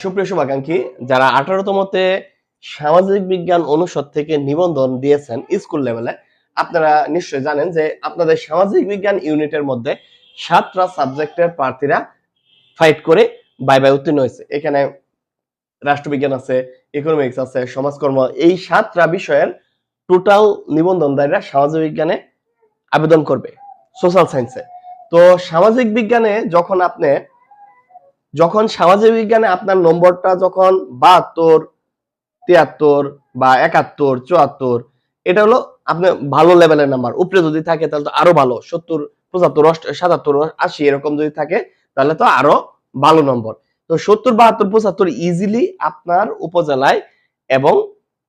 সুপ্রিয় শুভাকাঙ্ক্ষী, যারা আঠারোতমতে সামাজিক বিজ্ঞান অনুষদ থেকে নিবন্ধন দিয়েছেন স্কুল লেভেলে আপনারা নিশ্চয়ই জানেন যে আপনাদের সামাজিক বিজ্ঞান ইউনিটের মধ্যে সাতটা সাবজেক্টের প্রার্থীরা ফাইট করে বাই বাই উত্তীর্ণ হয়েছে। এখানে রাষ্ট্রবিজ্ঞান আছে ইকোনমিক্স আছে, সমাজকর্ম, এই সাতটা বিষয়ের টোটাল নিবন্ধনদারীরা সামাজিক বিজ্ঞানে আবেদন করবে সোশ্যাল সায়েন্সে তো সামাজিক বিজ্ঞানে যখন আপনি যখন সামাজিক বিজ্ঞানে আপনার নম্বরটা যখন বাহাত্তর, তিয়াত্তর বা একাত্তর, চুয়াত্তর, এটা হলো আপনি ভালো লেভেলের নাম্বার উপরে যদি থাকে তাহলে তো আরও ভালো, সত্তর, পঁচাত্তর সাতাত্তর, আশি, এরকম যদি থাকে তাহলে তো আরও ভালো নম্বর তো সত্তর, বাহাত্তর, পঁচাত্তর ইজিলি আপনার উপজেলায় এবং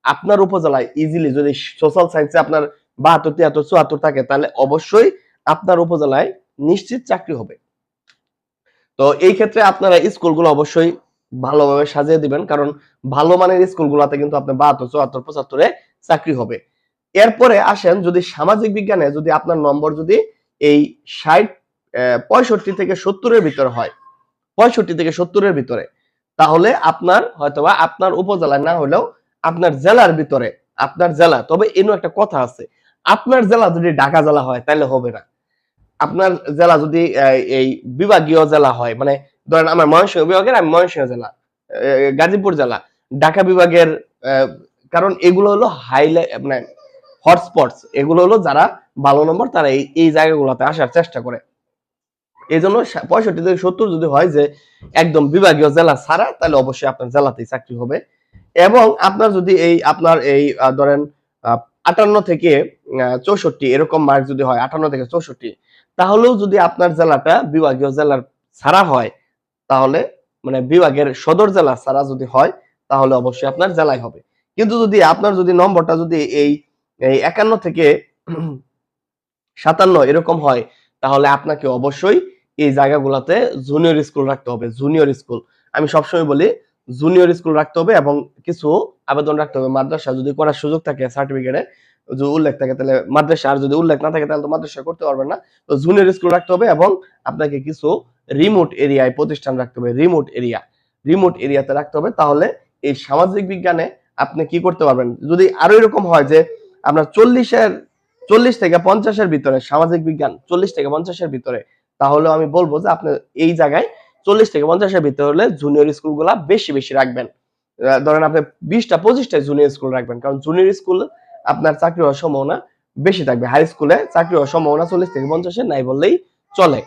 আপনার উপজেলায় ইজিলি যদি সোশ্যাল সায়েন্সে আপনার বাহাত্তর, তিয়াত্তর, চুয়াত্তর থাকে তাহলে অবশ্যই আপনার উপজেলায় নিশ্চিত চাকরি হবে। তো এই ক্ষেত্রে আপনারা স্কুলগুলো অবশ্যই ভালোভাবে সাজিয়ে দিবেন, কারণ ভালো মানের স্কুলগুলোতে কিন্তু আপনার বাহাত্তর, চুয়াত্তর, পঁচাত্তরে চাকরি হবে। এরপরে আসেন যদি সামাজিক বিজ্ঞানে যদি আপনার নম্বর যদি এই ষাট পঁয়ষট্টি থেকে সত্তরের ভিতরে হয়, পঁয়ষট্টি থেকে সত্তরের ভিতরে, তাহলে আপনার হয়তোবা আপনার উপজেলায় না হলেও আপনার জেলার ভিতরে, আপনার জেলা, তবে এনও একটা কথা আছে, আপনার জেলা যদি ঢাকা জেলা হয় তাহলে হবে না। আপনার জেলা যদি এই বিভাগীয় জেলা হয় মানে ধরেন আমার ময়মনসিংহ বিভাগের, আমি ময়মনসিংহ জেলা গাজীপুর জেলা, ঢাকা বিভাগের কারণ এগুলো হলো হাইলাইট মানে হটস্পটস এগুলো হলো যারা ভালো নম্বর, তারা এই এই জায়গাগুলোতে আসার চেষ্টা করে। এই জন্য পঁয়ষট্টি থেকে সত্তর যদি হয় যে একদম বিভাগীয় জেলা ছাড়া, তাহলে অবশ্যই আপনার জেলাতেই চাকরি হবে। এবং আপনার যদি এই, আপনার এই ধরেন আটান্ন থেকে চৌষট্টি, এরকম মার্ক যদি হয়, আটান্ন থেকে চৌষট্টি তাহলেও যদি আপনার জেলাটা বিভাগীয় জেলার ছাড়া হয়, তাহলে মানে বিভাগের সদর জেলা ছাড়া যদি হয়, তাহলে অবশ্যই আপনার জেলায় হবে। কিন্তু যদি আপনার যদি নম্বরটা যদি এই একান্ন থেকে সাতান্ন এরকম হয়, তাহলে আপনাকে অবশ্যই এই জায়গাগুলোতে জুনিয়র স্কুল রাখতে হবে জুনিয়র স্কুল আমি সবসময় বলি জুনিয়র স্কুল রাখতে হবে এবং কিছু আবেদন রাখতে হবে। মাদ্রাসা যদি করার সুযোগ থাকে সার্টিফিকেটে যদি উল্লেখ থাকে, তাহলে মাদ্রাসা আর যদি উল্লেখ না থাকে, তাহলে তো মাদ্রাসা করতে পারবেন না। তো জুনিয়র স্কুল রাখতে হবে এবং আপনাকে কিছু রিমোট এরিয়ায় প্রতিষ্ঠান রাখতে হবে রিমোট এরিয়া রিমোট এরিয়াতে রাখতে হবে, তাহলে এই সামাজিক বিজ্ঞানে আপনি কি করতে পারবেন? যদি আরও এরকম হয় যে আপনার চল্লিশের, চল্লিশ থেকে পঞ্চাশের ভিতরে সামাজিক বিজ্ঞান, চল্লিশ থেকে পঞ্চাশের ভিতরে তাহলে আমি বলব যে আপনি এই জায়গায় চল্লিশ থেকে পঞ্চাশের ভিতরে হলে জুনিয়র স্কুলগুলা বেশি বেশি রাখবেন। ধরেন আপনি বিশটা, পঁচিশটা জুনিয়র স্কুল রাখবেন, কারণ জুনিয়র স্কুল আপনার চাকরি হওয়ার সম্ভাবনা বেশি থাকবে। হাই স্কুলে চাকরি হওয়ার সম্ভাবনা চল্লিশ থেকে পঞ্চাশের নাই বললেই চলে।